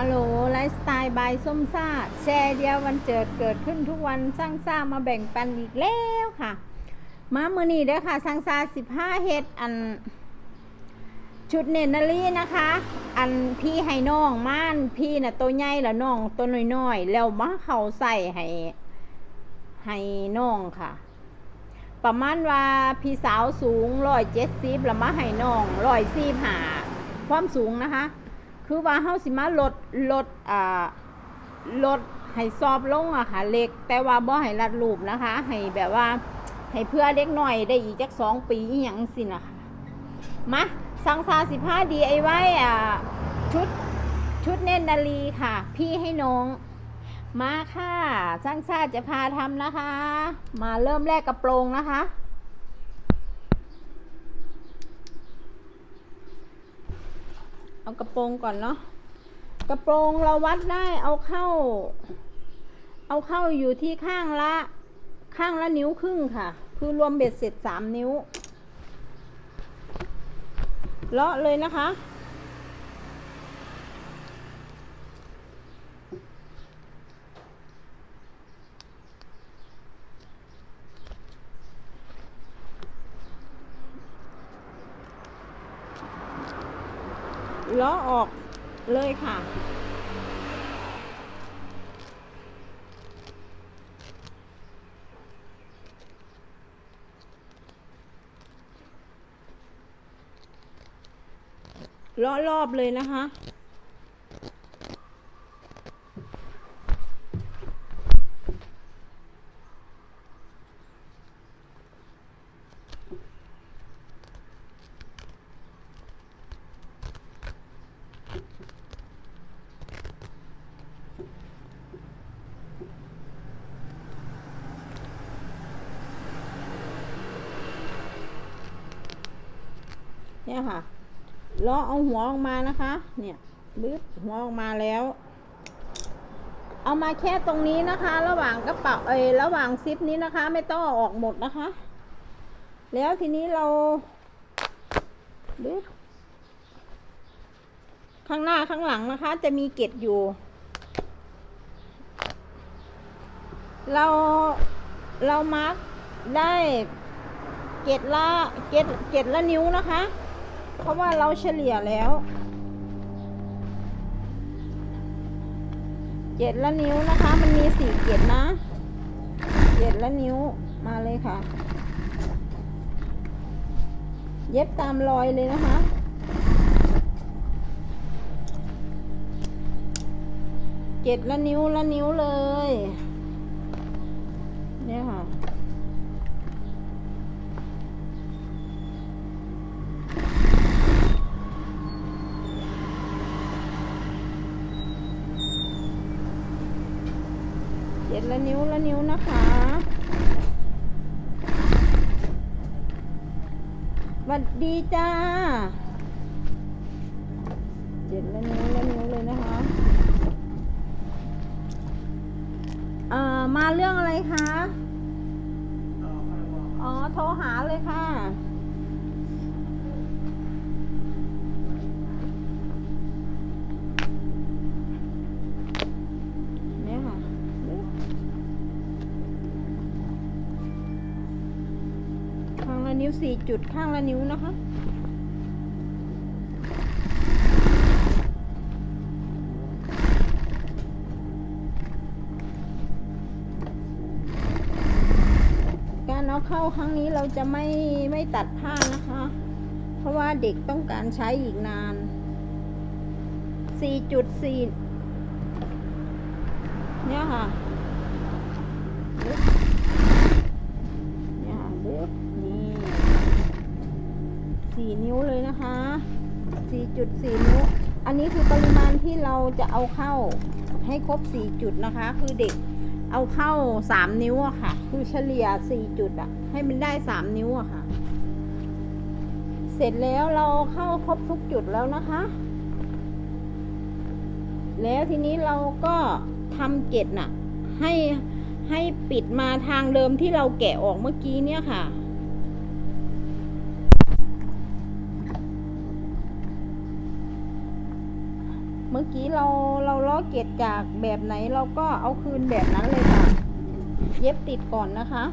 ฮัลโหลไลฟ์สไตล์บายส้มซ่า แชร์เดียววันเจิดเกิดขึ้นทุกวันสร้างซ่ามาแบ่งปันอีกแล้วค่ะ มามือนี้เด้อค่ะสร้างซ่าสิบห้าเฮ็ดอัน ชุดเนนนารีนะคะ อันพี่ให้น้องม่านพี่น่ะตัวใหญ่ล้วน้องตัวน้อยๆแล้วมาเขาใส่ให้ให้น้องค่ะ ประมาณว่าพี่สาวสูงร้อยเจ็ดสิบแล้วมาให้น้องร้อยสี่หาความสูงนะคะ คือว่าเฮาสิมาลดลดอ่าลดให้ซอบลงอะค่ะเล็ก แต่ว่าบ่ให้รัดรูปนะคะ ให้แบบว่า ให้เพื่อเล็กหน่อยได้อีกจักสองปีอหย่างสินะคะมาสังซาสิบห้าดีไอไว้อ่าชุดชุดเน้นนาลีค่ะ พี่ให้น้อง มาค่ะช่างชาติจะพาทำนะคะ มาเริ่มแรกกระโปรงนะคะ เอากระโปรงก่อนเนาะกระโปรงเราวัดได้เอาเข้า เอาเข้าอยู่ที่ข้างละ ข้างละนิ้วครึ่งค่ะ คือรวมเบ็ดเสร็จสามนิ้วเลาะเลยนะคะ ล้อออกเลยค่ะ ล้อรอบเลยนะคะ เนี่ยค่ะเลาะเอาหัวออกมานะคะ เนี่ยบึ๊บหัวออกมาแล้ว เอามาแค่ตรงนี้นะคะ ระหว่างกระเป๋าเอยระหว่างซิปนี้นะคะ ไม่ต้องออกหมดนะคะ แล้วทีนี้เราบึ๊บข้างหน้าข้างหลังนะคะ จะมีเกล็ดอยู่ เราเรามาร์กได้เกล็ดละเกล็ดเกล็ดละนิ้วนะคะ เพราะว่าเราเฉลี่ยแล้วเจ็ดละนิ้วนะคะ มันมีสี่เจ็ดนะเจ็ดละนิ้วมาเลยค่ะ เย็บตามรอยเลยนะคะเจ็ดละนิ้วละนิ้วเลย เนี่ยค่ะ ละนิ้วละนิ้วนะคะ หวัดดีจ้า เจ็ดละนิ้วละนิ้วเลยนะคะเอ่อมาเรื่องอะไรคะ อ๋อ โทรหาเลยค่ะ สี่จุดข้างละนิ้วนะคะ การเอาเข้าครั้งนี้เราจะไม่ไม่ตัดผ้านะคะ เพราะว่าเด็กต้องการใช้อีกนาน 4.4 เนี่ยค่ะ 4 นิ้วเลยนะคะ 4.4 นิ้ว อันนี้คือปริมาณที่เราจะเอาเข้าให้ครบ 4 จุดนะคะ คือเด็กเอาเข้า 3 นิ้วอะค่ะ คือเฉลี่ย 4 จุดอะให้มันได้ 3 นิ้วอะค่ะ เสร็จแล้วเราเข้าครบทุกจุดแล้วนะคะ แล้วทีนี้เราก็ทำเกล็ดน่ะ ให้ให้ปิดมาทางเดิมที่เราแกะออกเมื่อกี้เนี่ยค่ะ เมื่อกี้เราเราล้อเกตจากแบบไหนเราก็เอาคืนแบบนั้นเลยค่ะ เย็บติดก่อนนะคะ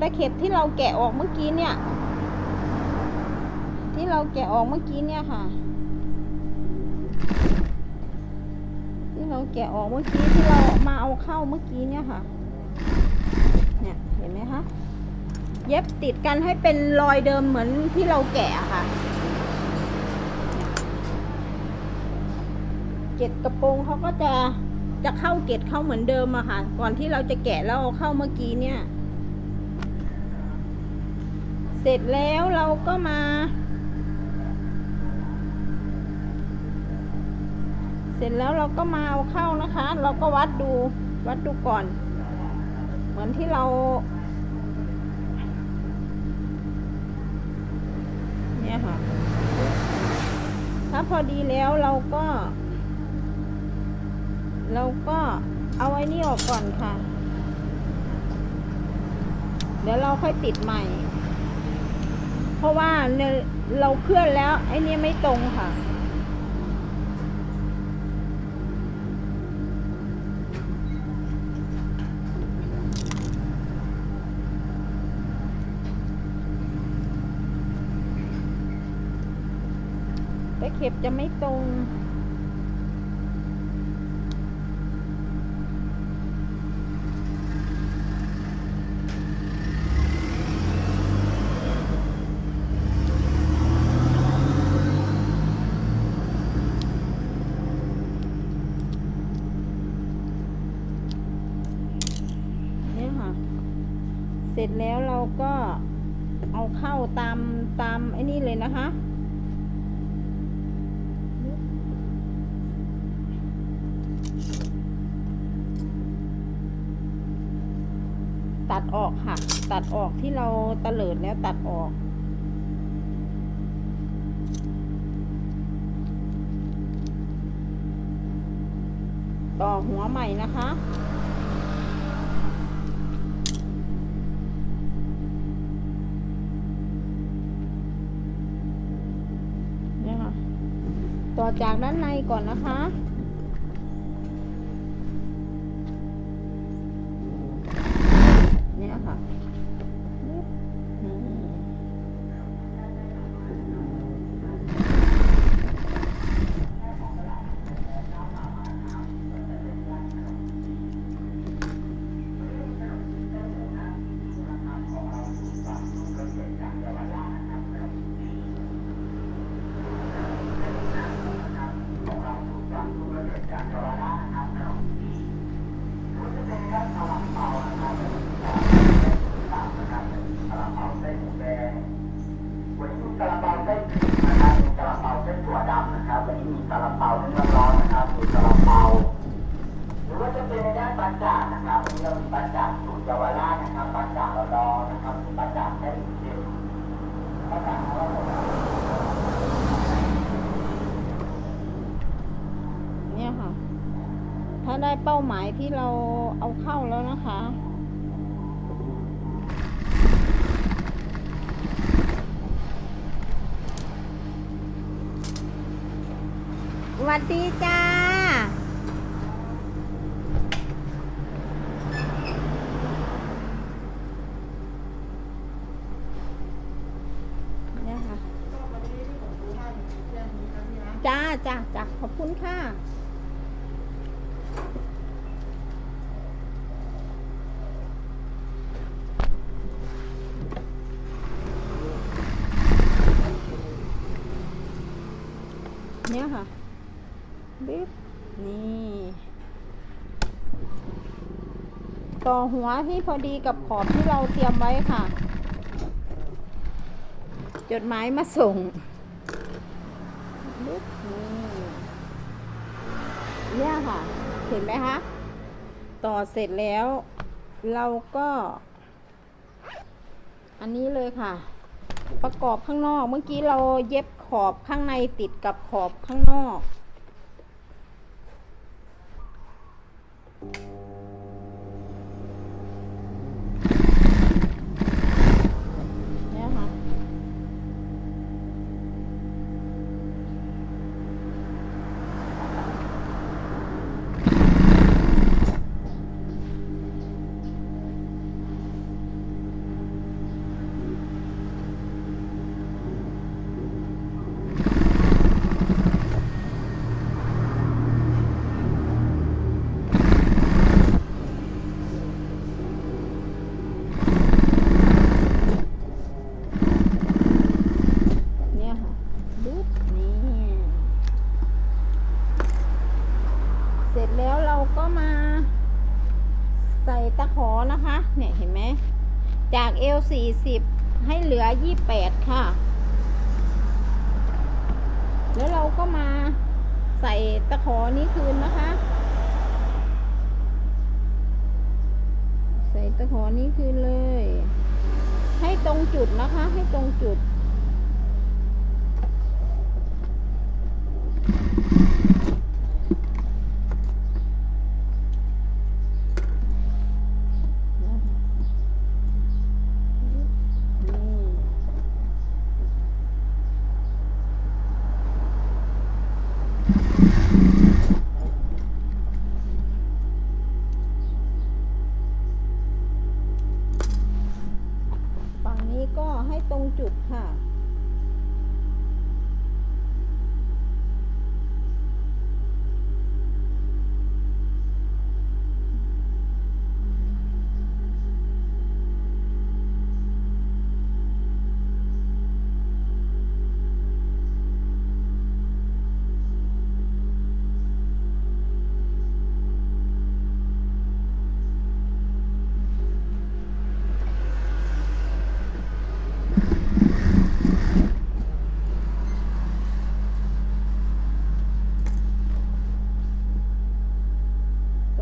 ตะเข็บที่เราแกะออกเมื่อกี้เนี่ย ที่เราแกะออกเมื่อกี้เนี่ยค่ะ ที่เราแกะออกเมื่อกี้ที่เรามาเอาเข้าเมื่อกี้เนี่ยค่ะ เนี่ยเห็นไหมคะเย็บติดกันให้เป็นรอยเดิมเหมือนที่เราแกะอะค่ะเกล็ดกระโปรงเขาก็จะจะเข้าเกล็ดเข้าเหมือนเดิมอะค่ะ ก่อนที่เราจะแกะแล้วเอาเข้าเมื่อกี้เนี่ย เสร็จแล้วเราก็มา เสร็จแล้วเราก็มาเอาเข้านะคะ เราก็วัดดูวัดดูก่อน เหมือนที่เราเนี่ยค่ะ ถ้าพอดีแล้วเราก็ เราก็เอาไอ้นี่ออกก่อนค่ะ เดี๋ยวเราค่อยติดใหม่ เพราะว่าเราเคลื่อนแล้วไอ้นี่ไม่ตรงค่ะ แต่เข็บจะไม่ตรง เนี่ยค่ะ เสร็จแล้วเราก็เอาเข้า ตามตามไอ้นี่เลยนะคะ ตัดออกค่ะ ตัดออกที่เราตะเลิดแล้วตัดออกต่อหัวใหม่นะคะ ต่อจากด้านในก่อนนะคะ ซาลาเปาเส้นนะครับมีซาลาเปาเส้นถั่วดำนะครับวันนี้มีซาลาเปาเนื้อร้อนนะครับมีซาลาเปาหรือว่าจะเป็นในด้านบางจานะครับวันนี้เรามีบางจากสูตรเยาวราชนะครับบางจากระดองนะครับมีบางจากเส้นเค็มบางจากของเราเนี่ยค่ะ ถ้าได้เป้าหมายที่เราเอาเข้าแล้วนะคะ วัสดีจ้า เนี่ยค่ะ จ้าจ้าจ้าขอบคุณค่ะเนี่ยค่ะบิ๊บนี่ ต่อหัวที่พอดีกับขอบที่เราเตรียมไว้ค่ะ จดหมายมาส่งเนี่ยค่ะ เห็นไหมคะต่อเสร็จแล้ว เราก็ อันนี้เลยค่ะ ประกอบข้างนอก เมื่อกี้เราเย็บขอบข้างในติดกับขอบข้างนอก แล้วเราก็มา ใส่ตะขอนะคะ เนี่ยเห็นไหม จากเอลสี่สิบให้เหลือยี่แปดค่ะ แล้วเราก็มาใส่ตะขอนี้คืนนะคะ ใส่ตะขอนี้คืนเลย ให้ตรงจุดนะคะ ให้ตรงจุด นี่ฝั่งนี้ก็ให้ตรงจุดค่ะ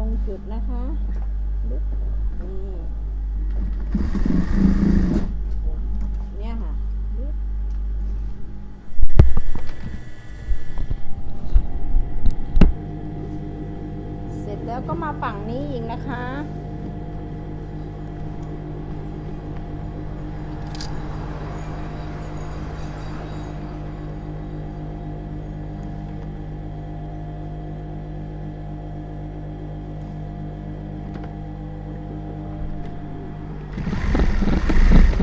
ตรงจุดนะคะลึกนี่เนี่ยค่ะลึกเสร็จ แล้วก็มาฝั่งนี้อีกนะคะ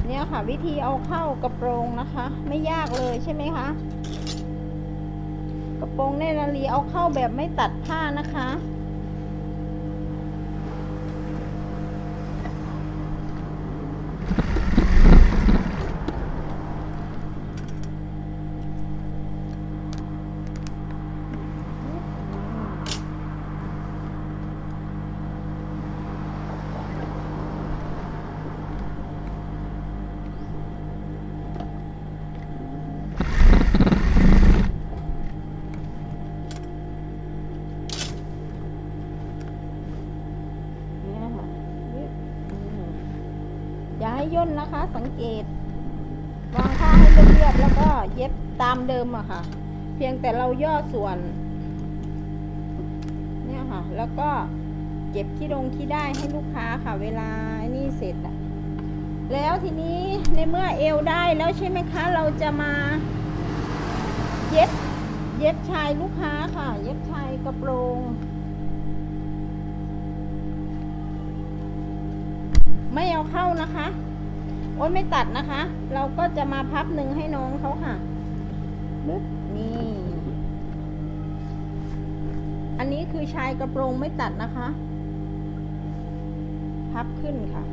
เนี่ยค่ะ วิธีเอาเข้ากระโปรงนะคะ ไม่ยากเลยใช่ไหมคะกระโปรงเนตรนารีเอาเข้าแบบไม่ตัดผ้านะคะ เนี่ยค่ะยึดอืม อย่าให้ย่นนะคะ สังเกตวางผ้าให้เรียบๆแล้วก็เย็บตามเดิมอะค่ะ เพียงแต่เราย่อส่วน เนี่ยค่ะ แล้วก็เก็บที่ดงที่ได้ให้ลูกค้าค่ะ เวลานี่เสร็จอะแล้วทีนี้ในเมื่อเอวได้แล้วใช่ไหมคะ เราจะมา เย็บ เย็บชายลูกค้าค่ะ เย็บชายกระโปรง ไม่เอาเข้านะคะ โอ้ยไม่ตัดนะคะ เราก็จะมาพับหนึ่งให้น้องเขาค่ะปึ๊บนี่ อันนี้คือชายกระโปรงไม่ตัดนะคะ พับขึ้นค่ะ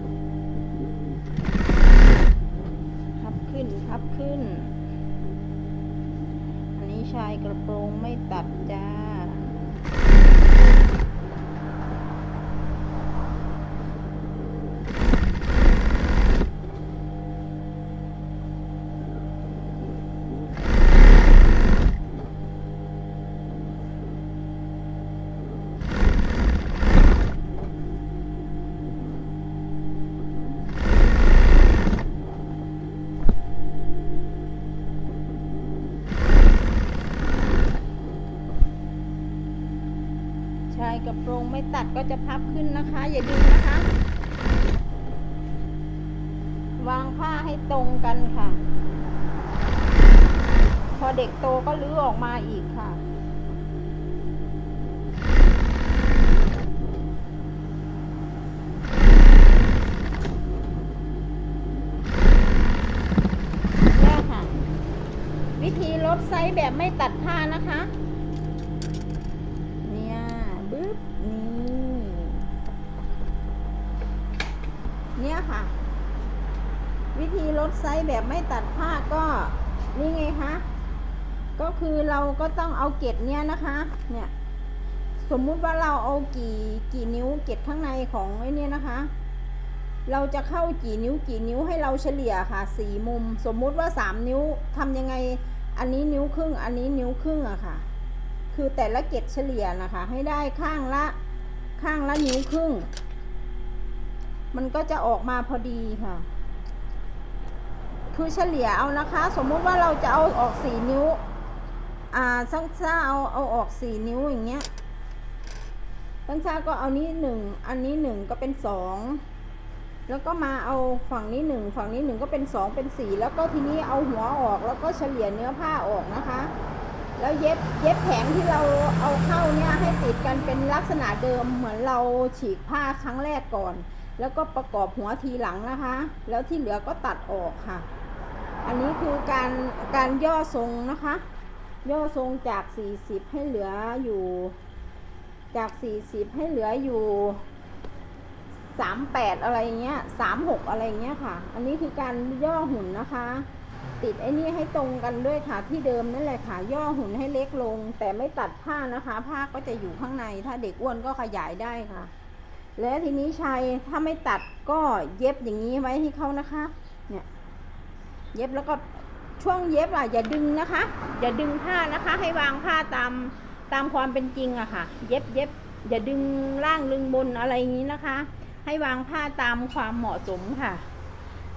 พับขึ้น พับขึ้น อันนี้ชายกระโปรงไม่ตัดจ้า โรงไม่ตัดก็จะพับขึ้นนะคะ อย่าดึงนะคะ วางผ้าให้ตรงกันค่ะ พอเด็กโตก็ลื้อออกมาอีกค่ะเนี่ยค่ะวิธีลดไซส์แบบไม่ตัดผ้านะคะ เนี่ยบึ๊บนี่ เนี่ยค่ะ วิธีลด ไซส์แบบไม่ตัดผ้าก็นี่ไงคะก็คือเราก็ต้องเอาเกล็ดเนี่ยนะคะ เนี่ย สมมุติว่าเราเอากี่กี่นิ้วเกล็ดข้างในของไอ้นี่นะคะ เราจะเข้ากี่นิ้วกี่นิ้วให้เราเฉลี่ยค่ะสี่มุม สมมุติว่าสามนิ้วทำยังไง อันนี้นิ้วครึ่ง อันนี้นิ้วครึ่งอะค่ะ คือแต่ละเกล็ดเฉลี่ยนะคะ ให้ได้ข้างละข้างละนิ้วครึ่ง มันก็จะออกมาพอดีค่ะ คือเฉลี่ยเอานะคะ สมมุติว่าเราจะเอาออกสี่นิ้ว อ่าซังซ่าเอาเอาออกสี่นิ้วอย่างเงี้ยซังซ่าก็เอานี้หนึ่งอันนี้หนึ่งก็เป็นสองแล้วก็มาเอาฝั่งนี้หนึ่งฝั่งนี้หนึ่งก็เป็นสองเป็นสี่แล้วก็ทีนี้เอาหัวออกแล้วก็เฉลี่ยเนื้อผ้าออกนะคะ แล้วเย็บเย็บแผงที่เราเอาเข้าเนี่ยให้ติดกันเป็นลักษณะเดิมเหมือนเราฉีกผ้าครั้งแรกก่อน แล้วก็ประกอบหัวทีหลังนะคะ แล้วที่เหลือก็ตัดออกค่ะ อันนี้คือการการย่อทรงนะคะ ย่อทรงจาก 40 ให้เหลืออยู่จาก 40 ให้เหลืออยู่ 38 อะไรเงี้ย 36 อะไรเงี้ยค่ะ อันนี้คือการย่อหุ่นนะคะ ติดไอ้นี่ให้ตรงกันด้วยค่ะที่เดิมนั่นแหละค่ะ ย่อหุ่นให้เล็กลง แต่ไม่ตัดผ้านะคะ ผ้าก็จะอยู่ข้างใน ถ้าเด็กอ้วนก็ขยายได้ค่ะ และทีนี้ชายถ้าไม่ตัดก็เย็บอย่างนี้ไว้ให้เขานะคะ เนี่ย เย็บแล้วก็ช่วงเย็บอะอย่าดึงนะคะ อย่าดึงผ้านะคะ ให้วางผ้าตามตามความเป็นจริงอะค่ะ เย็บเย็บอย่าดึงล่างดึงบนอะไรอย่างนี้นะคะ ให้วางผ้าตามความเหมาะสมค่ะ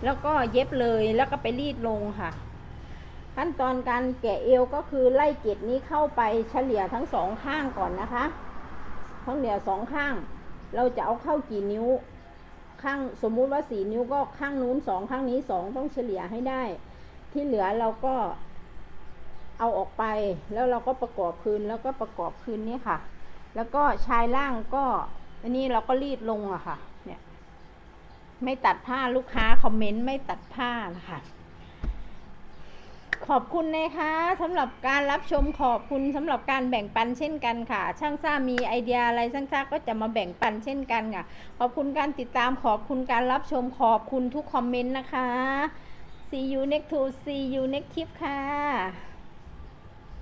แล้วก็เย็บเลยแล้วก็ไปรีดลงค่ะ ขั้นตอนการแกะเอวก็คือไล่เกล็ดนี้เข้าไปเฉลี่ยทั้งสองข้างก่อนนะคะทั้งเหลี่ยสองข้าง เราจะเอาเข้ากี่นิ้ว ข้างสมมุติว่าสี่นิ้วก็ข้างนู้นสองข้างนี้สองต้องเฉลี่ยให้ได้ ที่เหลือเราก็เอาออกไปแล้วเราก็ประกอบคืนแล้วก็ประกอบคืนนี้ค่ะ แล้วก็ชายล่างก็ อันนี้เราก็รีดลงอะค่ะ เนี่ย ไม่ตัดผ้าลูกค้าคอมเมนต์ไม่ตัดผ้านะคะ ขอบคุณนะคะสำหรับการรับชมขอบคุณสำหรับการแบ่งปันเช่นกันค่ะ ช่างซ่ามีไอเดียอะไรช่างซ่าก็จะมาแบ่งปันเช่นกันค่ะ ขอบคุณการติดตามขอบคุณการรับชมขอบคุณทุกคอมเมนต์นะคะ see you next to see you next clip ค่ะ